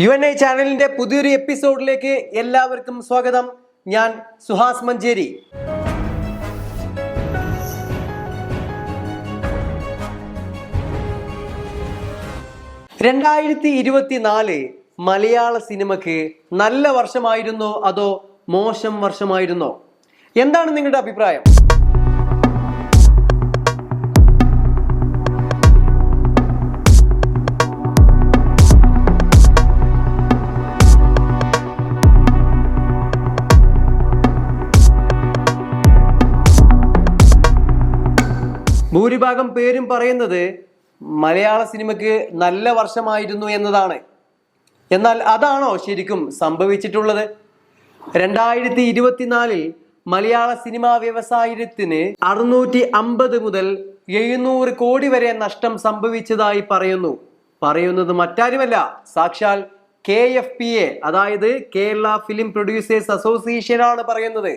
U N I ചാനലിന്റെ പുതിയൊരു എപ്പിസോഡിലേക്ക് എല്ലാവർക്കും സ്വാഗതം. ഞാൻ സുഹാസ് മഞ്ചേരി. രണ്ടായിരത്തി ഇരുപത്തിനാല് മലയാള സിനിമക്ക് നല്ല വർഷമായിരുന്നോ അതോ മോശം വർഷമായിരുന്നോ? എന്താണ് നിങ്ങളുടെ അഭിപ്രായം? ഭൂരിഭാഗം പേരും പറയുന്നത് മലയാള സിനിമയ്ക്ക് നല്ല വർഷമായിരുന്നു എന്നതാണ്. എന്നാൽ അതാണോ ശരിക്കും സംഭവിച്ചിട്ടുള്ളത്? രണ്ടായിരത്തി ഇരുപത്തിനാലിൽ മലയാള സിനിമാ വ്യവസായത്തിന് അറുന്നൂറ്റി അമ്പത് മുതൽ എഴുന്നൂറ് കോടി വരെ നഷ്ടം സംഭവിച്ചതായി പറയുന്നു. പറയുന്നത് മറ്റാരുമല്ല സാക്ഷാൽ കെ എഫ് പി എ അതായത് കേരള ഫിലിം പ്രൊഡ്യൂസേഴ്സ് അസോസിയേഷൻ ആണ് പറയുന്നത്.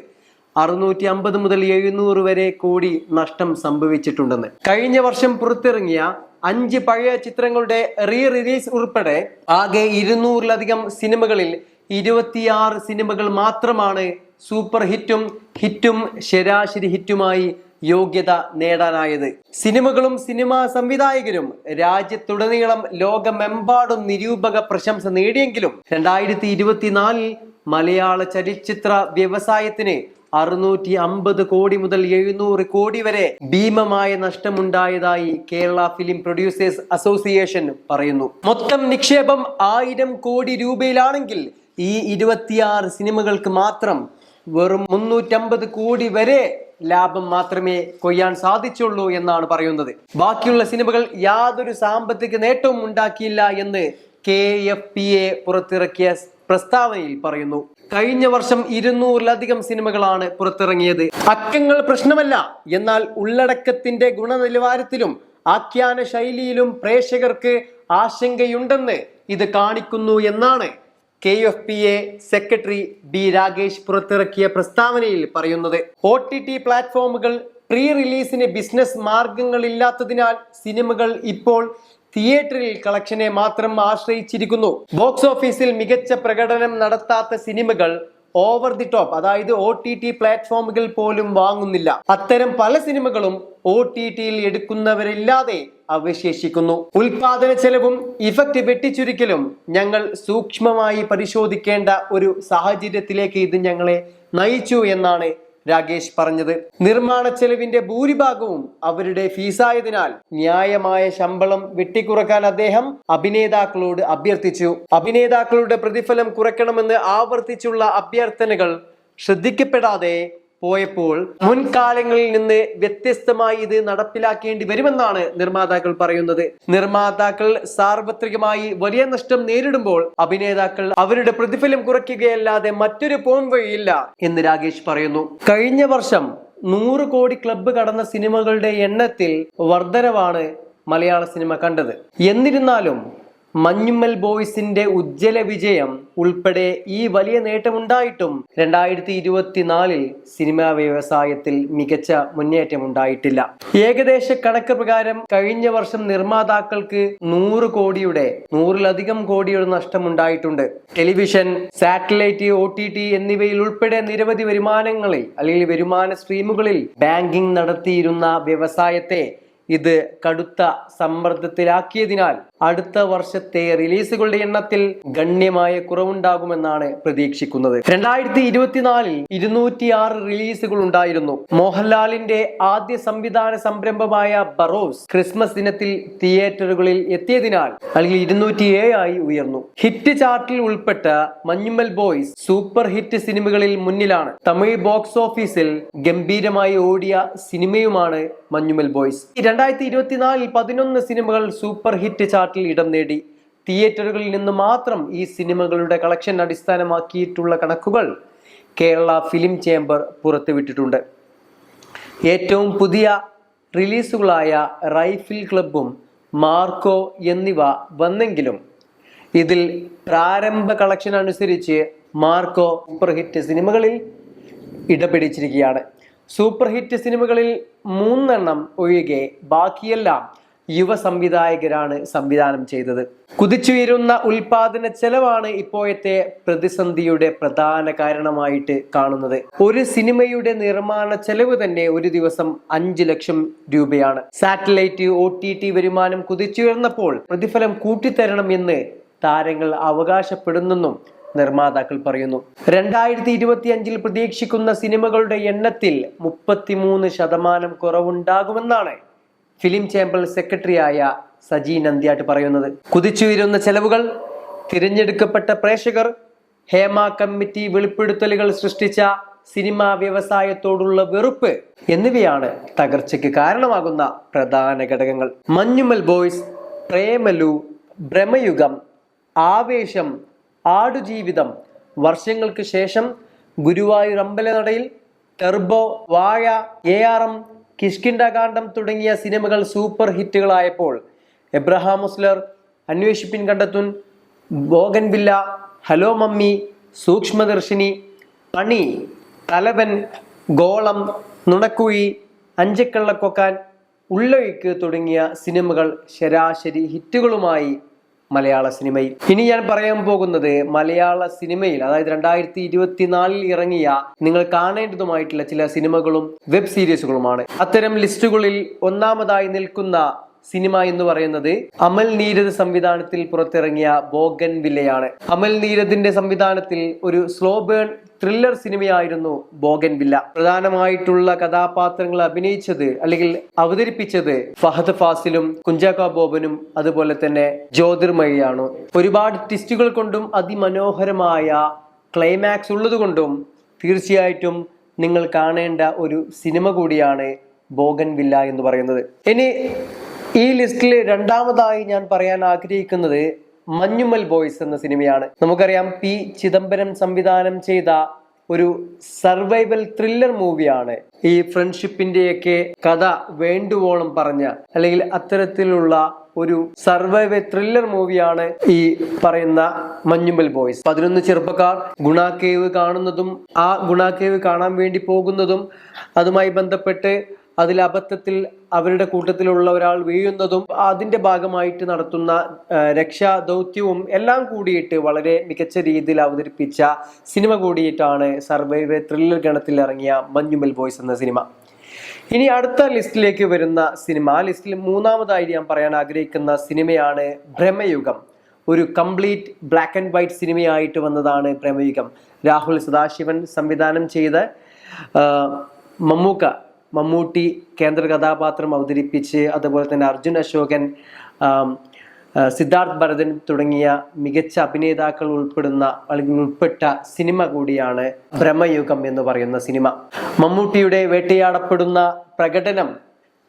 അറുന്നൂറ്റി അമ്പത് മുതൽ എഴുന്നൂറ് വരെ കോടി നഷ്ടം സംഭവിച്ചിട്ടുണ്ടെന്ന്. കഴിഞ്ഞ വർഷം പുറത്തിറങ്ങിയ അഞ്ച് പഴയ ചിത്രങ്ങളുടെ റീ റിലീസ് ഉൾപ്പെടെ ആകെ ഇരുന്നൂറിലധികം സിനിമകളിൽ ഇരുപത്തിയാറ് സിനിമകൾ മാത്രമാണ് സൂപ്പർ ഹിറ്റും ഹിറ്റും ശരാശരി ഹിറ്റുമായി യോഗ്യത നേടാനായത്. സിനിമകളും സിനിമാ സംവിധായകരും രാജ്യത്തുടനീളം ലോകമെമ്പാടും നിരൂപക പ്രശംസ നേടിയെങ്കിലും രണ്ടായിരത്തി ഇരുപത്തിനാലിൽ മലയാള ചലച്ചിത്ര വ്യവസായത്തിന് അറുന്നൂറ്റി അമ്പത് കോടി മുതൽ എഴുന്നൂറ് കോടി വരെ ഭീമമായ നഷ്ടമുണ്ടായതായി കേരള ഫിലിം പ്രൊഡ്യൂസേഴ്സ് അസോസിയേഷൻ പറയുന്നു. മൊത്തം നിക്ഷേപം ആയിരം കോടി രൂപയിലാണെങ്കിൽ ഈ ഇരുപത്തിയാറ് സിനിമകൾക്ക് മാത്രം വെറും മുന്നൂറ്റമ്പത് കോടി വരെ ലാഭം മാത്രമേ കൊയ്യാൻ സാധിച്ചുള്ളൂ എന്നാണ് പറയുന്നത്. ബാക്കിയുള്ള സിനിമകൾ യാതൊരു സാമ്പത്തിക നേട്ടവും ഉണ്ടാക്കിയില്ല എന്ന് കെ എഫ് പി എ പുറത്തിറക്കിയ പ്രസ്താവനയിൽ പറയുന്നു. കഴിഞ്ഞ വർഷം ഇരുന്നൂറിലധികം സിനിമകളാണ് പുറത്തിറങ്ങിയത്. അക്കങ്ങൾ പ്രശ്നമല്ല. എന്നാൽ ഉള്ളടക്കത്തിന്റെ ഗുണനിലവാരത്തിലും ആഖ്യാന ശൈലിയിലും പ്രേക്ഷകർക്ക് ആശങ്കയുണ്ടെന്ന് ഇത് കാണിക്കുന്നു എന്നാണ് K F P A secretary B Rakesh പുറത്തിറക്കിയ പ്രസ്താവനയിൽ പറയുന്നത്. ഒ ടി ടി പ്ലാറ്റ്ഫോമുകൾ പ്രീ റിലീസിന് ബിസിനസ് മാർഗങ്ങളില്ലാത്തതിനാൽ സിനിമകൾ ഇപ്പോൾ തിയേറ്ററിൽ കളക്ഷനെ മാത്രം ആശ്രയിച്ചിരിക്കുന്നു. ബോക്സ് ഓഫീസിൽ മികച്ച പ്രകടനം നടത്താത്ത സിനിമകൾ ഓവർ ദി ടോപ്പ് അതായത് ഒ ടി ടി പ്ലാറ്റ്ഫോമുകൾ പോലും വാങ്ങുന്നില്ല. അത്തരം പല സിനിമകളും ഒ ടി ടിയിൽ എടുക്കുന്നവരില്ലാതെ അവശേഷിക്കുന്നു. ഉൽപാദന ചെലവും ഇഫക്റ്റ് വെട്ടിച്ചുരുക്കലും ഞങ്ങൾ സൂക്ഷ്മമായി പരിശോധിക്കേണ്ട ഒരു സാഹചര്യത്തിലേക്ക് ഇത് ഞങ്ങളെ നയിച്ചു എന്നാണ് രാകേഷ് പറഞ്ഞത്. നിർമ്മാണ ചെലവിന്റെ ഭൂരിഭാഗവും അവരുടെ ഫീസായതിനാൽ ന്യായമായ ശമ്പളം വെട്ടിക്കുറക്കാൻ അദ്ദേഹം അഭിനേതാക്കളോട് അഭ്യർത്ഥിച്ചു. അഭിനേതാക്കളുടെ പ്രതിഫലം കുറയ്ക്കണമെന്ന് ആവർത്തിച്ചുള്ള അഭ്യർത്ഥനകൾ ശ്രദ്ധിക്കപ്പെടാതെ പോയപ്പോൾ മുൻകാലങ്ങളിൽ നിന്ന് വ്യത്യസ്തമായി ഇത് നടപ്പിലാക്കേണ്ടി വരുമെന്നാണ് നിർമ്മാതാക്കൾ പറയുന്നത്. നിർമ്മാതാക്കൾ സാർവത്രികമായി വലിയ നഷ്ടം നേരിടുമ്പോൾ അഭിനേതാക്കൾ അവരുടെ പ്രതിഫലം കുറയ്ക്കുകയല്ലാതെ മറ്റൊരു പോം വഴിയില്ല എന്ന് രാകേഷ് പറയുന്നു. കഴിഞ്ഞ വർഷം നൂറ് കോടി ക്ലബ്ബ് കടന്ന സിനിമകളുടെ എണ്ണത്തിൽ വർധനവാണ് മലയാള സിനിമ കണ്ടത്. എന്നിരുന്നാലും മഞ്ഞുമ്മൽ ബോയ്സിന്റെ ഉജ്ജ്വല വിജയം ഉൾപ്പെടെ ഈ വലിയ നേട്ടമുണ്ടായിട്ടും രണ്ടായിരത്തി ഇരുപത്തിനാലിൽ സിനിമാ വ്യവസായത്തിൽ മികച്ച മുന്നേറ്റം ഉണ്ടായിട്ടില്ല ഏകദേശ കണക്ക് പ്രകാരം കഴിഞ്ഞ വർഷം നിർമ്മാതാക്കൾക്ക് നൂറ് കോടിയുടെ നൂറിലധികം കോടിയുടെ നഷ്ടമുണ്ടായിട്ടുണ്ട്. Television satellite O T T എന്നിവയിൽ ഉൾപ്പെടെ നിരവധി വരുമാനങ്ങളിൽ അല്ലെങ്കിൽ വരുമാന സ്ട്രീമുകളിൽ ബാങ്കിംഗ് നടത്തിയിരുന്ന വ്യവസായത്തെ ഇത് കടുത്ത സമ്മർദ്ദത്തിലാക്കിയതിനാൽ അടുത്ത വർഷത്തെ റിലീസുകളുടെ എണ്ണത്തിൽ ഗണ്യമായ കുറവുണ്ടാകുമെന്നാണ് പ്രതീക്ഷിക്കുന്നത്. രണ്ടായിരത്തി ഇരുപത്തിനാലിൽ ഇരുന്നൂറ്റിയാറ് റിലീസുകൾ ഉണ്ടായിരുന്നു. മോഹൻലാലിന്റെ ആദ്യ സംവിധാന സംരംഭമായ ബറോസ് ക്രിസ്മസ് ദിനത്തിൽ തിയേറ്ററുകളിൽ എത്തിയതിനാൽ അല്ലെങ്കിൽ ഇരുന്നൂറ്റി ആയി ഉയർന്നു. ഹിറ്റ് ചാർട്ടിൽ ഉൾപ്പെട്ട മഞ്ഞുമ്മൽ ബോയ്സ് സൂപ്പർ ഹിറ്റ് സിനിമകളിൽ മുന്നിലാണ്. തമിഴ് ബോക്സ് ഓഫീസിൽ ഗംഭീരമായി ഓടിയ സിനിമയുമാണ് മഞ്ഞുമ്മൽ ബോയ്സ്. രണ്ടായിരത്തി ഇരുപത്തിനാലിൽ പതിനൊന്ന് സിനിമകൾ സൂപ്പർ ഹിറ്റ് ചാർട്ടിൽ ഇടം നേടി. തിയേറ്ററുകളിൽ നിന്ന് മാത്രം ഈ സിനിമകളുടെ കളക്ഷൻ അടിസ്ഥാനമാക്കിയിട്ടുള്ള കണക്കുകൾ കേരള ഫിലിം ചേംബർ പുറത്തുവിട്ടിട്ടുണ്ട്. ഏറ്റവും പുതിയ റിലീസുകളായ റൈഫിൽ ക്ലബും മാർക്കോ എന്നിവ വന്നെങ്കിലും ഇതിൽ പ്രാരംഭ കളക്ഷൻ അനുസരിച്ച് മാർക്കോ സൂപ്പർ ഹിറ്റ് സിനിമകളിൽ ഇടപിടിച്ചിരിക്കുകയാണ്. സൂപ്പർ ഹിറ്റ് സിനിമകളിൽ മൂന്നെണ്ണം ഒഴികെ ബാക്കിയെല്ലാം യുവ സംവിധായകരാണ് സംവിധാനം ചെയ്തത്. കുതിച്ചുയരുന്ന ഉൽപാദന ചെലവാണ് ഇപ്പോഴത്തെ പ്രതിസന്ധിയുടെ പ്രധാന കാരണമായിട്ട് കാണുന്നത്. ഒരു സിനിമയുടെ നിർമ്മാണ ചെലവ് തന്നെ ഒരു ദിവസം അഞ്ച് ലക്ഷം രൂപയാണ്. സാറ്റലൈറ്റ് ഒ വരുമാനം കുതിച്ചുയർന്നപ്പോൾ പ്രതിഫലം കൂട്ടിത്തരണം എന്ന് താരങ്ങൾ അവകാശപ്പെടുന്നെന്നും നിർമ്മാതാക്കൾ പറയുന്നു. രണ്ടായിരത്തി ഇരുപത്തി അഞ്ചിൽ പ്രതീക്ഷിക്കുന്ന സിനിമകളുടെ എണ്ണത്തിൽ മുപ്പത്തിമൂന്ന് ശതമാനം കുറവുണ്ടാകുമെന്നാണ് ഫിലിം ചേംബർ സെക്രട്ടറിയായ സജി നന്ദ്യാട്ട് പറയുന്നത്. കുതിച്ചുയരുന്ന ചെലവുകൾ തിരഞ്ഞെടുക്കപ്പെട്ട പ്രേക്ഷകർ ഹേമ കമ്മിറ്റി വെളിപ്പെടുത്തലുകൾ സൃഷ്ടിച്ച സിനിമാ വ്യവസായത്തോടുള്ള വെറുപ്പ് എന്നിവയാണ് തകർച്ചയ്ക്ക് കാരണമാകുന്ന പ്രധാന ഘടകങ്ങൾ. Manjummel boys Premalu Bramayugam Aavesham Aadujeevitham Varshangalkku Shesham Guruvayoor Ambalanadayil Turbo Vaazha A R M Kishkindhakaandam തുടങ്ങിയ സിനിമകൾ സൂപ്പർ ഹിറ്റുകളായപ്പോൾ Abraham Ozler Anweshippin Kandethum Bougainvillea Hello Mummy Sookshmadarshini Pani Thalavan Golam Nunakkuzhi അഞ്ചക്കള്ളക്കൊക്കാൻ Ullozhukku തുടങ്ങിയ സിനിമകൾ ശരാശരി ഹിറ്റുകളുമായി മലയാള സിനിമയിൽ. ഇനി ഞാൻ പറയാൻ പോകുന്നത് മലയാള സിനിമയിൽ അതായത് രണ്ടായിരത്തി ഇരുപത്തിനാലിൽ ഇറങ്ങിയ നിങ്ങൾ കാണേണ്ടതുമായിട്ടുള്ള ചില സിനിമകളും വെബ് സീരീസുകളുമാണ്. അത്തരം ലിസ്റ്റുകളിൽ ഒന്നാമതായി നിൽക്കുന്ന സിനിമ എന്ന് പറയുന്നത് അമൽ നീരദ് സംവിധാനത്തിൽ പുറത്തിറങ്ങിയ ബോഗൻ വില്ലയാണ്. അമൽ നീരദിന്റെ സംവിധാനത്തിൽ ഒരു സ്ലോ ബേൺ ത്രില്ലർ സിനിമയായിരുന്നു ബോഗൻ വില്ല. പ്രധാനമായിട്ടുള്ള കഥാപാത്രങ്ങൾ അഭിനയിച്ചത് അല്ലെങ്കിൽ അവതരിപ്പിച്ചത് ഫഹദ് ഫാസിലും കുഞ്ചാക്ക ബോബനും അതുപോലെ തന്നെ ജ്യോതിർമയാണ് ഒരുപാട് ട്വിസ്റ്റുകൾ കൊണ്ടും അതിമനോഹരമായ ക്ലൈമാക്സ് ഉള്ളതുകൊണ്ടും തീർച്ചയായിട്ടും നിങ്ങൾ കാണേണ്ട ഒരു സിനിമ കൂടിയാണ് ബോഗൻ വില്ല എന്ന് പറയുന്നത്. ഇനി ഈ ലിസ്റ്റിൽ രണ്ടാമതായി ഞാൻ പറയാൻ ആഗ്രഹിക്കുന്നത് മഞ്ഞുമൽ ബോയ്സ് എന്ന സിനിമയാണ്. നമുക്കറിയാം പി ചിദംബരം സംവിധാനം ചെയ്ത ഒരു സർവൈവൽ ത്രില്ലർ മൂവിയാണ്. ഈ ഫ്രണ്ട്ഷിപ്പിന്റെയൊക്കെ കഥ വേണ്ടുവോളം പറഞ്ഞ അല്ലെങ്കിൽ അത്തരത്തിലുള്ള ഒരു സർവൈവൽ ത്രില്ലർ മൂവിയാണ് ഈ പറയുന്ന മഞ്ഞുമൽ ബോയ്സ്. പതിനൊന്ന് ചെറുപ്പക്കാർ ഗുണാക്കേവ് കാണുന്നതും ആ ഗുണാക്കേവ് കാണാൻ വേണ്ടി പോകുന്നതും അതുമായി ബന്ധപ്പെട്ട് അതിൽ അബദ്ധത്തിൽ അവരുടെ കൂട്ടത്തിലുള്ള ഒരാൾ വീഴുന്നതും അതിന്റെ ഭാഗമായിട്ട് നടത്തുന്ന രക്ഷാ ദൗത്യവും എല്ലാം കൂടിയിട്ട് വളരെ മികച്ച രീതിയിൽ അവതരിപ്പിച്ച സിനിമ കൂടിയിട്ടാണ് സർവൈവ് ത്രില്ലർ ഗണത്തിൽ ഇറങ്ങിയ മഞ്ഞുമൽ ബോയ്സ് എന്ന സിനിമ. ഇനി അടുത്ത ലിസ്റ്റിലേക്ക് വരുന്ന സിനിമ ആ ലിസ്റ്റിൽ മൂന്നാമതായി ഞാൻ പറയാൻ ആഗ്രഹിക്കുന്ന സിനിമയാണ് ഭ്രമയുഗം. ഒരു കംപ്ലീറ്റ് ബ്ലാക്ക് ആൻഡ് വൈറ്റ് സിനിമയായിട്ട് വന്നതാണ് ഭ്രമയുഗം. രാഹുൽ സദാശിവൻ സംവിധാനം ചെയ്ത മമ്മൂക്ക മമ്മൂട്ടി കേന്ദ്ര കഥാപാത്രം അവതരിപ്പിച്ച് അതുപോലെ തന്നെ അർജുൻ അശോകൻ സിദ്ധാർത്ഥ് ഭരതൻ തുടങ്ങിയ മികച്ച അഭിനേതാക്കൾ ഉൾപ്പെടുന്ന അല്ലെങ്കിൽ ഉൾപ്പെട്ട സിനിമ കൂടിയാണ് ഭ്രമയുഗം എന്ന് പറയുന്ന സിനിമ. മമ്മൂട്ടിയുടെ വേട്ടയാടപ്പെടുന്ന പ്രകടനം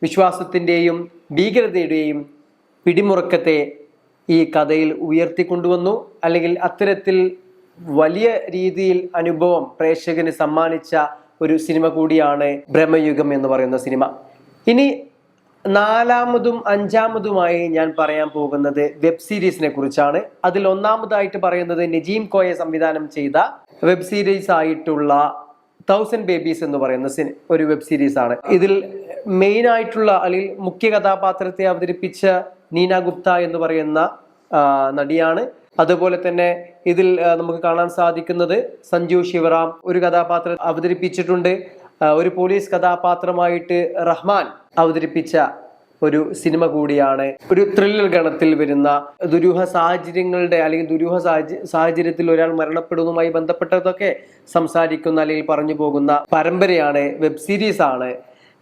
വിശ്വാസത്തിന്റെയും ഭീകരതയുടെയും പിടിമുറക്കത്തെ ഈ കഥയിൽ ഉയർത്തിക്കൊണ്ടുവന്നു. അല്ലെങ്കിൽ അത്തരത്തിൽ വലിയ രീതിയിൽ അനുഭവം പ്രേക്ഷകന് സമ്മാനിച്ച ഒരു സിനിമ കൂടിയാണ് ബ്രഹ്മയുഗം എന്ന് പറയുന്ന സിനിമ. ഇനി നാലാമതും അഞ്ചാമതുമായി ഞാൻ പറയാൻ പോകുന്നത് വെബ് സീരീസിനെ കുറിച്ചാണ്. അതിൽ ഒന്നാമതായിട്ട് പറയുന്നത് നജീം കോയ സംവിധാനം ചെയ്ത വെബ് സീരീസ് ആയിട്ടുള്ള തൗസൻഡ് ബേബീസ് എന്ന് പറയുന്ന സിനി ഒരു വെബ് സീരീസ് ആണ് ഇതിൽ മെയിൻ ആയിട്ടുള്ള അല്ലെങ്കിൽ മുഖ്യ കഥാപാത്രത്തെ അവതരിപ്പിച്ച നീന ഗുപ്ത എന്ന് പറയുന്ന നടിയാണ്. അതുപോലെ തന്നെ ഇതിൽ നമുക്ക് കാണാൻ സാധിക്കുന്നത് സഞ്ജു ശിവറാം ഒരു കഥാപാത്രം അവതരിപ്പിച്ചിട്ടുണ്ട്. ഒരു പോലീസ് കഥാപാത്രമായിട്ട് റഹ്മാൻ അവതരിപ്പിച്ച ഒരു സിനിമ കൂടിയാണ്. ഒരു ത്രില്ലർ ഗണത്തിൽ വരുന്ന ദുരൂഹ സാഹചര്യങ്ങളുടെ അല്ലെങ്കിൽ ദുരൂഹ സാഹച- സാഹചര്യത്തിൽ ഒരാൾ മരണപ്പെടുന്നതുമായി ബന്ധപ്പെട്ടതൊക്കെ സംസാരിക്കുന്ന അല്ലെങ്കിൽ പറഞ്ഞു പോകുന്ന പരമ്പരയാണ് വെബ് സീരീസ് ആണ്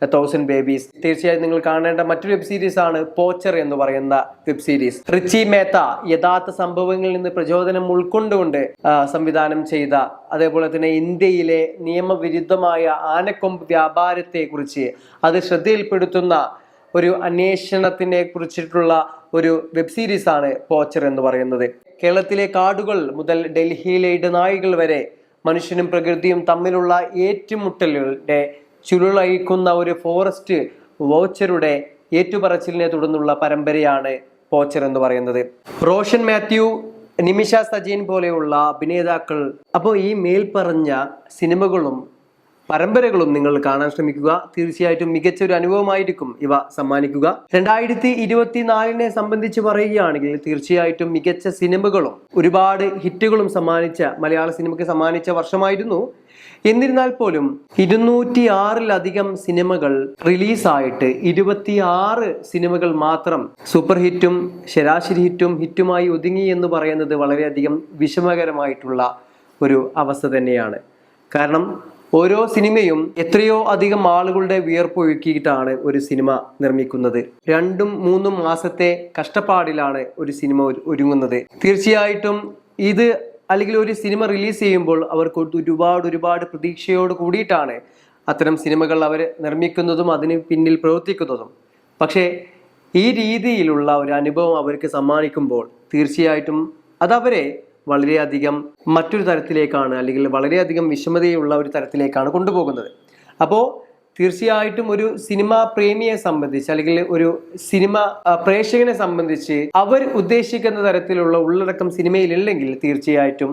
തൗസൻഡ് ബേബീസ് തീർച്ചയായും നിങ്ങൾ കാണേണ്ട മറ്റൊരു വെബ് സീരീസ് ആണ് പോച്ചർ എന്ന് പറയുന്ന വെബ് സീരീസ് റിച്ചി മേത്ത യഥാർത്ഥ സംഭവങ്ങളിൽ നിന്ന് പ്രചോദനം ഉൾക്കൊണ്ടുകൊണ്ട് സംവിധാനം ചെയ്ത അതേപോലെ തന്നെ ഇന്ത്യയിലെ നിയമവിരുദ്ധമായ ആനക്കൊമ്പ് വ്യാപാരത്തെ കുറിച്ച് അത് ശ്രദ്ധയിൽപ്പെടുത്തുന്ന ഒരു അന്വേഷണത്തിനെ കുറിച്ചിട്ടുള്ള ഒരു വെബ് സീരീസ് ആണ് പോച്ചർ എന്ന് പറയുന്നത്. കേരളത്തിലെ കാടുകൾ മുതൽ ഡൽഹിയിലെ ഇടനാഴികൾ വരെ മനുഷ്യനും പ്രകൃതിയും തമ്മിലുള്ള ഏറ്റുമുട്ടലുകളുടെ ചുരുളഴിക്കുന്ന ഒരു ഫോറസ്റ്റ് വോച്ചറുടെ ഏറ്റുപറച്ചിലിനെ തുടർന്നുള്ള പരമ്പരയാണ് പോച്ചർ എന്ന് പറയുന്നത്. റോഷൻ മാത്യു നിമിഷ സജീൻ പോലെയുള്ള അഭിനേതാക്കൾ. അപ്പോൾ ഈ മേൽപ്പറഞ്ഞ സിനിമകളും പരമ്പരകളും നിങ്ങൾ കാണാൻ ശ്രമിക്കുക. തീർച്ചയായിട്ടും മികച്ച ഒരു അനുഭവമായിരിക്കും ഇവ സമ്മാനിക്കുക. രണ്ടായിരത്തി ഇരുപത്തിനാലിനെ സംബന്ധിച്ച് പറയുകയാണെങ്കിൽ തീർച്ചയായിട്ടും മികച്ച സിനിമകളും ഒരുപാട് ഹിറ്റുകളും സമ്മാനിച്ച മലയാള സിനിമയ്ക്ക് സമ്മാനിച്ച വർഷമായിരുന്നു. എന്നിരുന്നാൽ പോലും ഇരുന്നൂറ്റി ആറിലധികം സിനിമകൾ റിലീസായിട്ട് ഇരുപത്തിയാറ് സിനിമകൾ മാത്രം സൂപ്പർ ഹിറ്റും ശരാശരി ഹിറ്റും ഹിറ്റുമായി ഒതുങ്ങി എന്ന് പറയുന്നത് വളരെയധികം വിഷമകരമായിട്ടുള്ള ഒരു അവസ്ഥ തന്നെയാണ്. കാരണം ഓരോ സിനിമയും എത്രയോ അധികം ആളുകളുടെ വിയർപ്പൊഴുക്കിയിട്ടാണ് ഒരു സിനിമ നിർമ്മിക്കുന്നത്. രണ്ടും മൂന്നും മാസത്തെ കഷ്ടപ്പാടിലാണ് ഒരു സിനിമ ഒരുങ്ങുന്നത്. തീർച്ചയായിട്ടും ഇത് അല്ലെങ്കിൽ ഒരു സിനിമ റിലീസ് ചെയ്യുമ്പോൾ അവർക്ക് ഒരുപാട് ഒരുപാട് പ്രതീക്ഷയോട് കൂടിയിട്ടാണ് അത്തരം സിനിമകൾ അവർ നിർമ്മിക്കുന്നതും അതിന് പിന്നിൽ പ്രവർത്തിക്കുന്നതും. പക്ഷേ ഈ രീതിയിലുള്ള ഒരു അനുഭവം അവർക്ക് സമ്മാനിക്കുമ്പോൾ തീർച്ചയായിട്ടും അതവരെ വളരെയധികം മറ്റൊരു തരത്തിലേക്കാണ് അല്ലെങ്കിൽ വളരെയധികം വിഷമതയുള്ള ഒരു തരത്തിലേക്കാണ് കൊണ്ടുപോകുന്നത്. അപ്പോൾ തീർച്ചയായിട്ടും ഒരു സിനിമ പ്രേമിയെ സംബന്ധിച്ച് അല്ലെങ്കിൽ ഒരു സിനിമ പ്രേക്ഷകനെ സംബന്ധിച്ച് അവർ ഉദ്ദേശിക്കുന്ന തരത്തിലുള്ള ഉള്ളടക്കം സിനിമയിലില്ലെങ്കിൽ തീർച്ചയായിട്ടും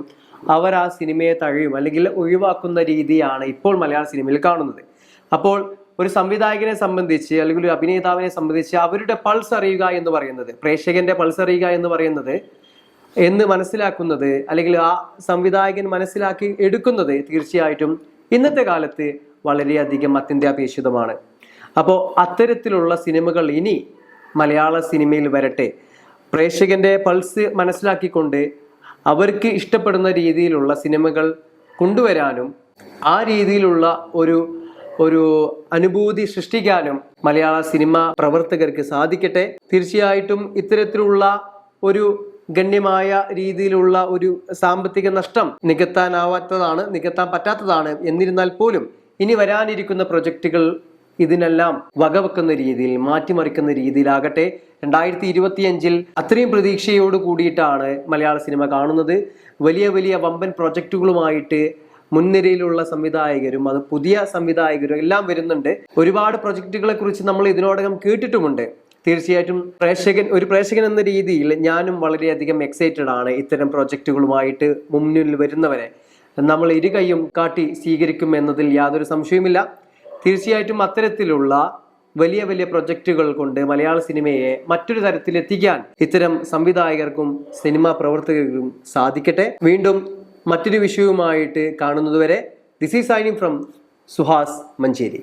അവർ ആ സിനിമയെ തഴയും അല്ലെങ്കിൽ ഒഴിവാക്കുന്ന രീതിയാണ് ഇപ്പോൾ മലയാള സിനിമയിൽ കാണുന്നത്. അപ്പോൾ ഒരു സംവിധായകനെ സംബന്ധിച്ച് അല്ലെങ്കിൽ ഒരു അഭിനേതാവിനെ സംബന്ധിച്ച് അവരുടെ പൾസ് അറിയുക എന്ന് പറയുന്നത് പ്രേക്ഷകന്റെ പൾസ് അറിയുക എന്ന് പറയുന്നത് എന്ന് മനസ്സിലാക്കുന്നത് അല്ലെങ്കിൽ ആ സംവിധായകൻ മനസ്സിലാക്കി എടുക്കുന്നത് തീർച്ചയായിട്ടും ഇന്നത്തെ കാലത്ത് വളരെയധികം അത്യന്താപേക്ഷിതമാണ്. അപ്പോൾ അത്തരത്തിലുള്ള സിനിമകൾ ഇനി മലയാള സിനിമയിൽ വരട്ടെ. പ്രേക്ഷകന്റെ പൾസ് മനസ്സിലാക്കിക്കൊണ്ട് അവർക്ക് ഇഷ്ടപ്പെടുന്ന രീതിയിലുള്ള സിനിമകൾ കൊണ്ടുവരാനും ആ രീതിയിലുള്ള ഒരു ഒരു അനുഭൂതി സൃഷ്ടിക്കാനും മലയാള സിനിമ പ്രവർത്തകർക്ക് സാധിക്കട്ടെ. തീർച്ചയായിട്ടും ഇത്തരത്തിലുള്ള ഒരു ഗണ്യമായ രീതിയിലുള്ള ഒരു സാമ്പത്തിക നഷ്ടം നികത്താനാവാത്തതാണ് നികത്താൻ പറ്റാത്തതാണ്. എന്നിരുന്നാൽ പോലും ഇനി വരാനിരിക്കുന്ന പ്രൊജക്റ്റുകൾ ഇതിനെല്ലാം വകവെക്കുന്ന രീതിയിൽ മാറ്റിമറിക്കുന്ന രീതിയിലാകട്ടെ. രണ്ടായിരത്തി ഇരുപത്തിയഞ്ചിൽ അത്രയും പ്രതീക്ഷയോട് കൂടിയിട്ടാണ് മലയാള സിനിമ കാണുന്നത്. വലിയ വലിയ വമ്പൻ പ്രൊജക്റ്റുകളുമായിട്ട് മുൻനിരയിലുള്ള സംവിധായകരും അത് പുതിയ സംവിധായകരും എല്ലാം വരുന്നുണ്ട്. ഒരുപാട് പ്രൊജക്റ്റുകളെ കുറിച്ച് നമ്മൾ ഇതിനോടകം കേട്ടിട്ടുമുണ്ട്. തീർച്ചയായിട്ടും പ്രേക്ഷകൻ ഒരു പ്രേക്ഷകൻ എന്ന രീതിയിൽ ഞാനും വളരെയധികം എക്സൈറ്റഡ് ആണ് ഇത്തരം പ്രൊജക്റ്റുകളുമായിട്ട് മുന്നിൽ വരുന്നവരെ. നമ്മൾ ഇരുകൈയും കാട്ടി സ്വീകരിക്കും എന്നതിൽ യാതൊരു സംശയവുമില്ല. തീർച്ചയായിട്ടും അത്തരത്തിലുള്ള വലിയ വലിയ പ്രൊജക്റ്റുകൾ കൊണ്ട് മലയാള സിനിമയെ മറ്റൊരു തരത്തിൽ എത്തിക്കാൻ ഇത്തരം സംവിധായകർക്കും സിനിമാ പ്രവർത്തകർക്കും സാധിക്കട്ടെ. വീണ്ടും മറ്റൊരു വിഷയവുമായിട്ട് കാണുന്നതുവരെ this is signing from Suhas Manjeri